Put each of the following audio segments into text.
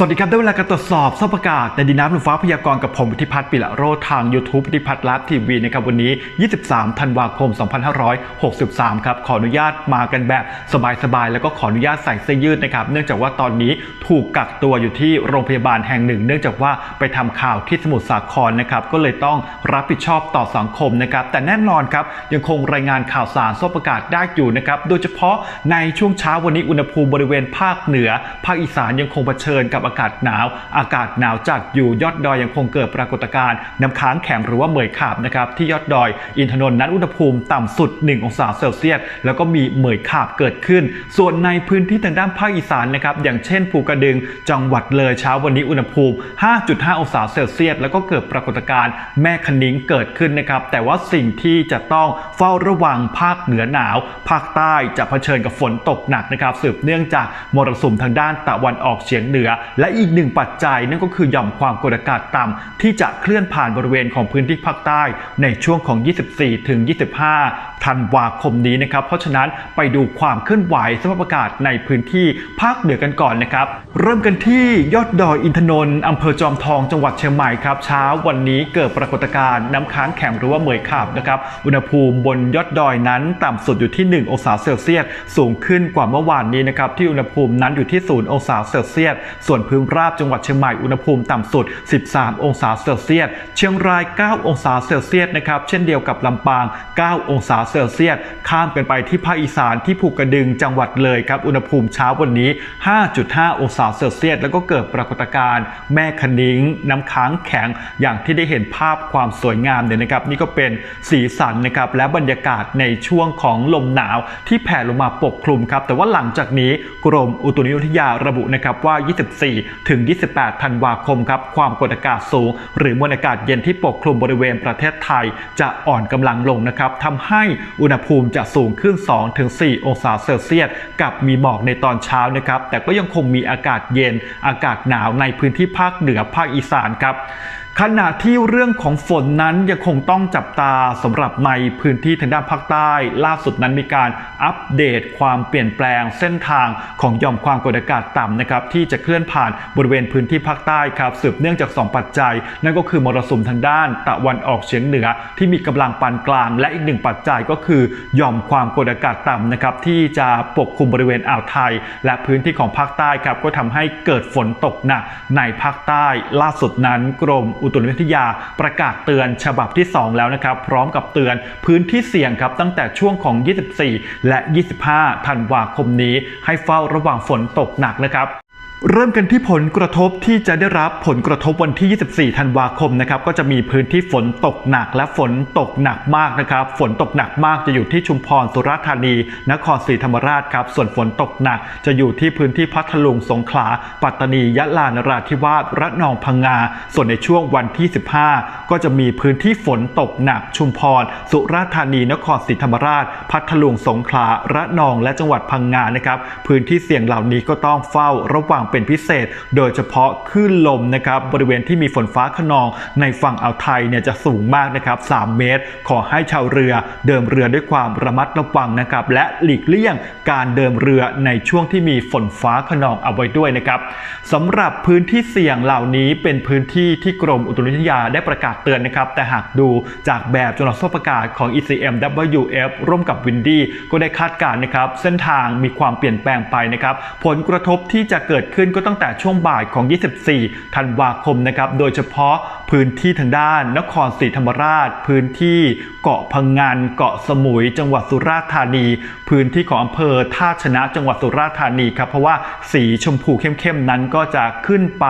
สวัสดีครับได้เวลาการตรวจสอบสภาพอากาศในดินน้ำลมฟ้าพยากรณ์กับผมวุฒิพัฒน์ปิละโรทาง YouTube วุฒิพัฒน์ลฟ์ทีวีนะครับวันนี้ 23 ธันวาคม 2563 ครับ ขออนุญาตมากันแบบสบายๆ แล้วก็ขออนุญาตใส่เสื้อยืดนะครับ เนื่องจากว่าตอนนี้ถูกกักตัวอยู่ที่โรงพยาบาลแห่งหนึ่ง เนื่องจากว่าไปทำข่าวที่สมุทรสาครนะครับก็เลยต้องรับผิดชอบต่อสังคมนะครับแต่แน่นอนครับยังคงรายงานข่าวสารสภาพอากาศได้อยู่นะครับโดยเฉพาะในช่วงเช้าวันนี้อุณหภูมิบริเวณภาคเหนือ ภาคอีสานยังคงเผชิญกับอากาศหนาว อากาศหนาวจัดอยู่ยอดดอยยังคงเกิดปรากฏการณ์น้ำค้างแข็งหรือว่าเหมยขาบนะครับที่ยอดดอยอินทนนท์นั้นอุณหภูมิต่ำสุด 1 องศาเซลเซียสแล้วก็มีเหมยขาบเกิดขึ้น ส่วนในพื้นที่ทางด้านภาคอีสานนะครับอย่างเช่นภูกระดึงจังหวัดเลยเช้าวันนี้อุณหภูมิ 5.5 องศาเซลเซียสแล้วก็เกิดปรากฏการณ์แม่คะนิ้งเกิดขึ้นนะครับแต่ว่าสิ่งที่จะต้องเฝ้าระวังภาคเหนือหนาว ภาคใต้จะเผชิญกับฝนตกหนักนะครับสืบเนื่องจากมรสุมทางด้านตะวันออกเฉียงเหนือและอีกหนึ่งปัจจัยนั่นก็คือหย่อมความกดอากาศต่ำที่จะเคลื่อนผ่านบริเวณของพื้นที่ภาคใต้ในช่วงของ 24 ถึง 25 ธันวาคมนี้นะครับ เพราะฉะนั้นไปดูความเคลื่อนไหวสภาพอากาศในพื้นที่ภาคเหนือกันก่อนนะครับ เริ่มกันที่ยอดดอยอินทนนท์อำเภอจอมทองจังหวัดเชียงใหม่ครับเช้าวันนี้เกิดปรากฏการณ์น้ำค้างแข็งหรือว่าเหมยขาบนะครับอุณหภูมิบนยอดดอยนั้นต่ำสุดอยู่ที่ 1 องศาเซลเซียสสูงขึ้นกว่าเมื่อวานนี้นะครับที่อุณหภูมินั้นอยู่ที่ 0 องศาเซลเซียสส่วนพื้นราบจังหวัดเชียงใหม่อุณหภูมิต่ำสุด 13 องศาเซลเซียส เชียงราย 9 องศาเซลเซียสนะครับ เช่นเดียวกับลำปาง 9 องศาเซลเซียส ข้ามกันไปที่ภาคอีสานที่ภูกระดึงจังหวัดเลยครับ อุณหภูมิเช้าวันนี้ 5.5 องศาเซลเซียส แล้วก็เกิดปรากฏการณ์แม่คะนิ้ง น้ำค้างแข็ง อย่างที่ได้เห็นภาพความสวยงามเนี่ยนะครับ นี่ก็เป็นสีสันนะครับและบรรยากาศในช่วงของลมหนาวที่แผ่ลงมาปกคลุมครับ แต่ว่าหลังจากนี้กรมอุตุนิยมวิทยาระบุนะครับว่า 24ถึง 28 ธันวาคมครับ ความกดอากาศสูง หรือมวลอากาศเย็นที่ปกคลุมบริเวณประเทศไทย จะอ่อนกำลังลงนะครับทำให้อุณหภูมิจะสูงขึ้น2-4องศาเซลเซียส กับมีหมอกในตอนเช้านะครับ แต่ก็ยังคงมีอากาศเย็น อากาศหนาวในพื้นที่ภาคเหนือ ภาคอีสานครับ ขณะที่เรื่องของฝนนั้นยังคงต้องจับตาสำหรับในพื้นที่ทางด้านภาคใต้ ล่าสุดนั้นมีการอัปเดตความเปลี่ยนแปลงเส้นทางของหย่อมความกดอากาศต่ำนะครับที่จะเคลื่อนผ่านบริเวณพื้นที่ภาคใต้ครับสืบเนื่องจาก 2 ปัจจัย นั่นก็คือมรสุมทางด้านตะวันออกเฉียงเหนือ ที่มีกำลังปานกลาง และอีกหนึ่งปัจจัยก็คือหย่อมความกดอากาศต่ำนะครับที่จะปกคลุมบริเวณอ่าวไทย และพื้นที่ของภาคใต้ครับก็ทำให้เกิดฝนตกหนักในภาคใต้ ล่าสุดนั้นกรมอุตุนิยมวิทยาประกาศเตือนฉบับที่ 2 แล้วนะครับ พร้อมกับเตือนพื้นที่เสี่ยงครับตั้งแต่ช่วงของ 24 และ 25 ธันวาคมนี้ให้เฝ้าระวังฝนตกหนักนะครับ เริ่มกันที่ผลกระทบที่จะได้รับผลกระทบวันที่ 24 ธันวาคมนะครับก็จะมีพื้นที่ฝนตกหนักและฝนตกหนักมากนะครับ ฝนตกหนักมากจะอยู่ที่ชุมพรสุราษฎร์ธานี นครศรีธรรมราชครับ ส่วนฝนตกหนักจะอยู่ที่พื้นที่พัทลุงสงขลา ปัตตานียะลานราธิวาสระนองพังงา ส่วนในช่วงวันที่ 15 ก็จะมีพื้นที่ฝนตกหนัก ชุมพร สุราษฎร์ธานี นครศรีธรรมราช พัทลุงสงขลาระนองและจังหวัดพังงานะครับพื้นที่เสี่ยงเหล่านี้ก็ต้องเฝ้าระวังเป็นพิเศษ โดยเฉพาะคลื่นลมนะครับบริเวณที่มีฝนฟ้าขนอง ในฝั่งอ่าวไทยเนี่ยจะสูงมากนะครับ3เมตร ขอให้ชาวเรือเดิมเรือด้วยความระมัดระวังนะครับและหลีกเลี่ยงการเดิมเรือในช่วงที่มีฝนฟ้าขนองเอาไว้ด้วยนะครับสำหรับพื้นที่เสี่ยงเหล่านี้เป็นพื้นที่ที่กรมอุตุนิยมวิทยาได้ประกาศเตือนนะครับ แต่หากดูจากแบบจำลองสภาพอากาศของ ECMWF ร่วมกับวินดี้ก็ได้คาดการณ์นะครับ เส้นทางมีความเปลี่ยนแปลงไปนะครับ ผลกระทบที่จะเกิดขึ้นก็ตั้งแต่ช่วงบ่ายของ 24 ธันวาคมนะครับ โดยเฉพาะพื้นที่ทางด้าน นครศรีธรรมราช พื้นที่เกาะพังงาน เกาะสมุย จังหวัดสุราษฎร์ธานี พื้นที่ของอำเภอท่าชนะจังหวัดสุราษฎร์ธานีครับเพราะว่าสีชมพูเข้มๆนั้นก็จะขึ้นไป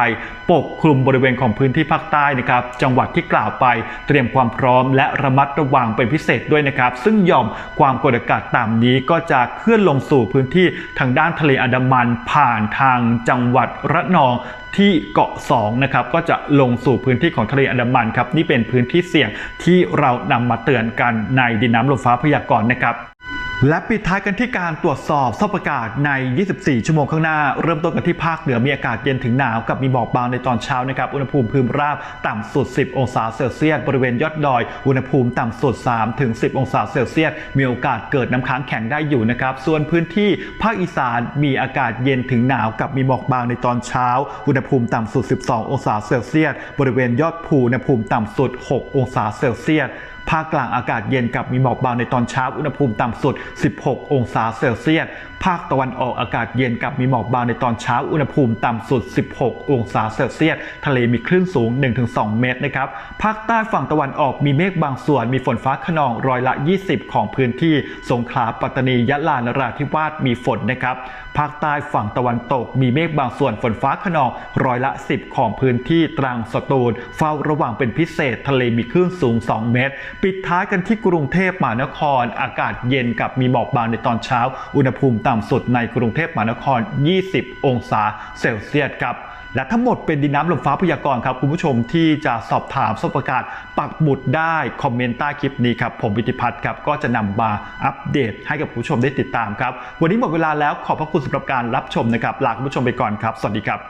ปกคลุมบริเวณของพื้นที่ภาคใต้นะครับ จังหวัดที่กล่าวไปเตรียมความพร้อม และระมัดระวังเป็นพิเศษด้วยนะครับ ซึ่งหย่อมความกดอากาศต่ำนี้ก็จะเคลื่อนลงสู่พื้นที่ทางด้านทะเลอันดามันผ่านทางจังงหวัดระนองที่เกาะ2นะครับก็จะลงสู่พื้นที่ของทะเลอันดามันครับนี่เป็นพื้นที่เสี่ยงที่เรานำมาเตือนกันในดินน้ำลมฟ้าพยากรณ์นะครับ และปิดท้ายกันที่การตรวจสอบสภาพอากาศใน 24 ชั่วโมงข้างหน้า เริ่มต้นกันที่ภาคเหนือมีอากาศเย็นถึงหนาวกับมีหมอกบางในตอนเช้านะครับ อุณหภูมิพื้นราบต่ำสุด 10 องศาเซลเซียส บริเวณยอดดอย อุณหภูมิต่ำสุด 3 ถึง 10 องศาเซลเซียส มีโอกาสเกิดน้ำค้างแข็งได้อยู่นะครับ ส่วนพื้นที่ภาคอีสานมีอากาศเย็นถึงหนาวกับมีหมอกบางในตอนเช้า อุณหภูมิต่ำสุด 12 องศาเซลเซียส บริเวณยอดภูอุณหภูมิต่ำสุด 6 องศาเซลเซียสภาคกลางอากาศเย็นกับมีหมอกบางในตอนเช้าอุณหภูมิต่ำสุด 16 องศาเซลเซียส ภาคตะวันออกอากาศเย็นกับมีหมอกบางในตอนเช้าอุณหภูมิต่ำสุด 16 องศาเซลเซียส ทะเลมีคลื่นสูง 1-2 เมตรนะครับ ภาคใต้ฝั่งตะวันออกมีเมฆบางส่วน มีฝนฟ้าขนองร้อยละ 20 ของพื้นที่ สงขลา ปัตตานี ยะลา นราธิวาส มีฝนนะครับ ภาคใต้ฝั่งตะวันตก มีเมฆบางส่วน ฝนฟ้าขนองร้อยละ 10 ของพื้นที่ ตรัง สตูล เฝ้าระวังเป็นพิเศษ ทะเลมีคลื่นสูง 2 เมตรปิดท้ายกันที่กรุงเทพมหานคร อากาศเย็นกับมีหมอกบางในตอนเช้า อุณหภูมิต่ำสุดในกรุงเทพมหานคร 20 องศาเซลเซียสครับและทั้งหมดเป็นดินน้ำลมฟ้าพยากรณ์ครับ คุณผู้ชมที่จะสอบถามสภาพอากาศปักหมุดได้ คอมเมนต์ใต้คลิปนี้ครับ ผมวิติพัฒน์ครับ ก็จะนำมาอัปเดตให้กับคุณผู้ชมได้ติดตามครับ วันนี้หมดเวลาแล้วขอบพระคุณสำหรับการรับชมนะครับลาคุณผู้ชมไปก่อนครับ สวัสดีครับ